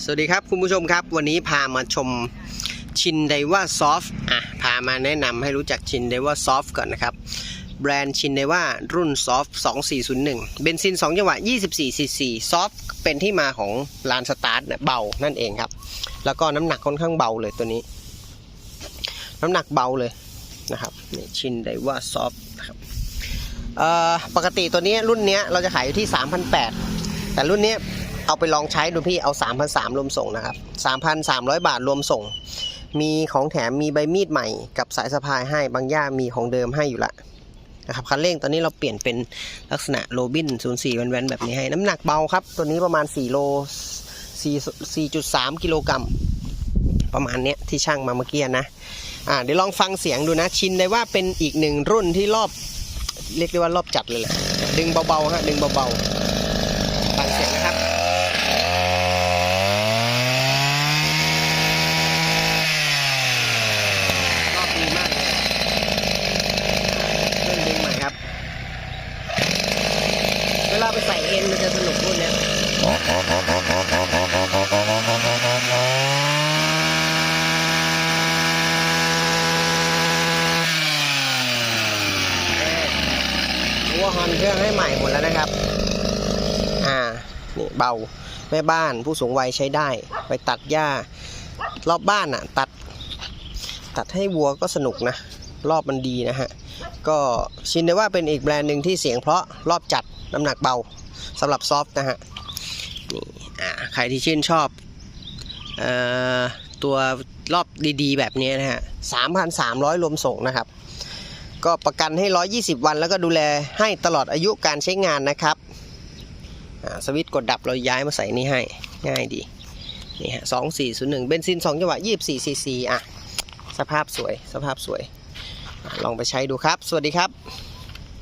สวัสดีครับคุณผู้ชมครับ วันนี้พามาชมชินไดว่าซอฟอะพามาแนะนำให้รู้จักชินไดว่าซอฟก่อนนะครับ แบรนด์ชินไดว่ารุ่นซอฟ2401 เบนซิน 2 จังหวะ 24 cc ซอฟเป็นที่มาของลานสตาร์ทเบานั่นเองครับ แล้วก็น้ำหนักค่อนข้างเบาเลยตัวนี้ น้ำหนักเบาเลยนะครับนี่ชินไดว่าซอฟนะครับปกติตัวนี้รุ่นนี้เราจะขายอยู่ที่ 3,800แต่รุ่นนี้ เอาไปลองใช้ดูพี่เอา 3,300รวมส่งนะครับ 3,300 บาทรวมส่ง มีของแถมมีใบมีดใหม่กับสายสะพายให้บางย่ามีของเดิมให้อยู่ละนะครับคันเร่งตอนนี้เราเปลี่ยนเป็นลักษณะโรบิน 04แว่นๆแบบนี้ให้ น้ำหนักเบาครับ ตัวนี้ประมาณ 4 โล4 4.3 กิโลกรัมประมาณเนี้ยที่ช่างมาเมื่อกี้นะ อ่าเดี๋ยวลองฟังเสียงดูนะ ชินได้ว่าเป็นอีกหนึ่งรุ่นที่รอบ เรียกได้ว่ารอบจัดเลยแหละดึงเบาๆฮะดึงเบาๆฟังเสียงนะครับ รอบดีมากเลยเล่นดึงใหม่ครับ เวลาไปใส่เอ็นมันจะสนุกรุ่นเนี้ ยหัวฮอนเครื่องให้ใหม่หมดแล้วนะครับ อ่า นี่เบา แม่บ้านผู้สูงวัยใช้ได้ ไปตัดหญ้ารอบบ้านอะ ตัด ตัดให้วัวก็สนุกนะ รอบมันดีนะฮะ ก็ชินได้ว่าเป็นอีกแบรนด์หนึ่งที่เสียงเพราะรอบจัดน้ำหนักเบาสำหรับซอฟต์นะฮะ นี่อ่าใครที่ชื่นชอบเอ่อตัวรอบดีๆ แบบนี้นะฮะ3,300รวมส่งนะครับ ก็ประกันให้120วัน แล้วก็ดูแลให้ตลอดอายุการใช้งานนะครับสวิตช์กดดับเราย้ายมาใส่นี่ให้ ง่ายดี นี่ฮะ2401เบนซิน2จังหวะ24ซีซีอะ สภาพสวย สภาพสวย ลองไปใช้ดูครับ สวัสดีครับ